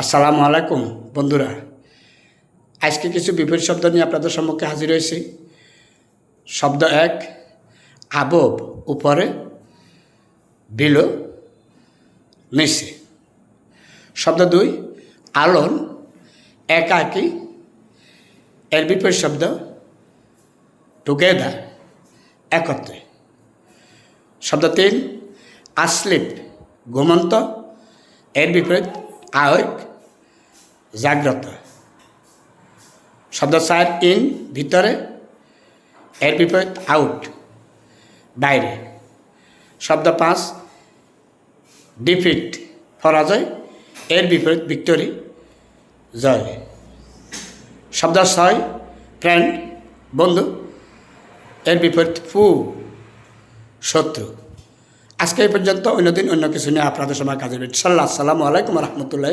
আসসালামু আলাইকুম, বন্ধুরা। আজকে কিছু বিপরীত শব্দ নিয়ে আপনাদের সম্মুখে হাজির হয়েছি। শব্দ এক, আবব উপরে, বিলো নিচে। শব্দ দুই, আলন একাকী। এর বিপরীত শব্দ টুগেদার একত্রে। শব্দ তিন আসলিপ ঘুমন্ত। এর বিপরীত আয়ক জাগ্রত। শব্দ চার ইন ভিতরে, এর বিপরীত আউট বাইরে। শব্দ পাঁচ ডিফিট পরাজয়, এর বিপরীত ভিক্টোরি জয়। শব্দ ছয় ফ্রেন্ড বন্ধু, এর বিপরীত ফু শত্রু। আজকে এই পর্যন্ত অন্যদিন অন্য কিছু নিয়ে আপনাদের সময় কাজে ইনশাল্লাহ আসসালামু আলাইকুম রহমতুল্লাহ